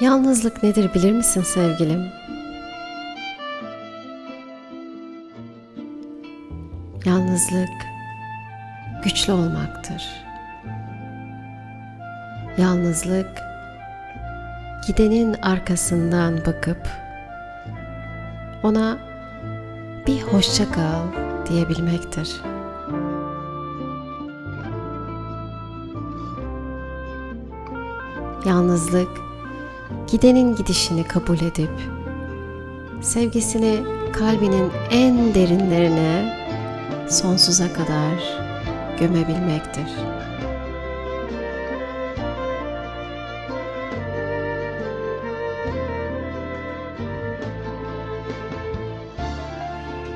Yalnızlık nedir bilir misin sevgilim? Yalnızlık güçlü olmaktır. Yalnızlık gidenin arkasından bakıp ona bir hoşça kal diyebilmektir. Yalnızlık gidenin gidişini kabul edip sevgisini kalbinin en derinlerine sonsuza kadar gömebilmektir.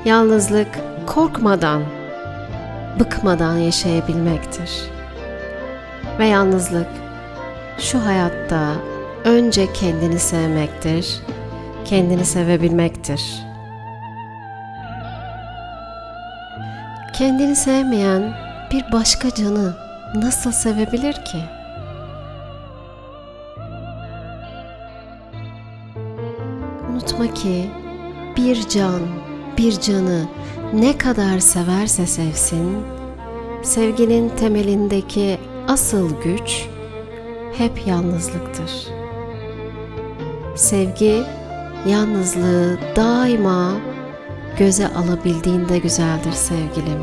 Yalnızlık korkmadan, bıkmadan yaşayabilmektir. Ve yalnızlık şu hayatta önce kendini sevmektir, kendini sevebilmektir. Kendini sevmeyen bir başka canı nasıl sevebilir ki? Unutma ki bir can, bir canı ne kadar severse sevsin, sevginin temelindeki asıl güç hep yalnızlıktır. Sevgi yalnızlığı daima göze alabildiğinde güzeldir sevgilim.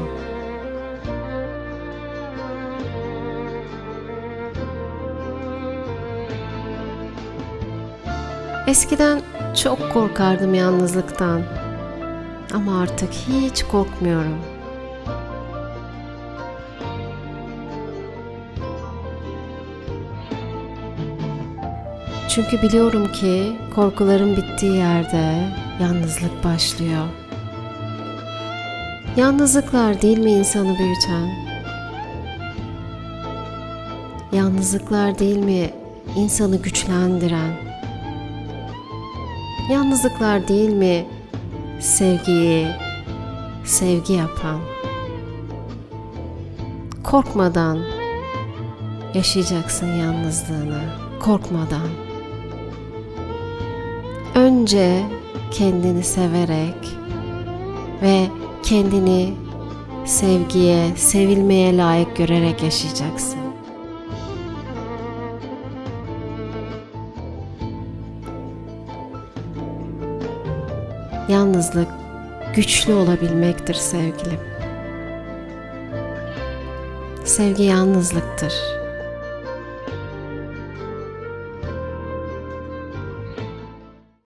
Eskiden çok korkardım yalnızlıktan. Ama artık hiç korkmuyorum. Çünkü biliyorum ki korkuların bittiği yerde yalnızlık başlıyor. Yalnızlıklar değil mi insanı büyüten? Yalnızlıklar değil mi insanı güçlendiren? Yalnızlıklar değil mi sevgiyi sevgi yapan? Korkmadan yaşayacaksın yalnızlığını. Korkmadan. Önce kendini severek ve kendini sevgiye, sevilmeye layık görerek yaşayacaksın. Yalnızlık güçlü olabilmektir sevgilim. Sevgi yalnızlıktır.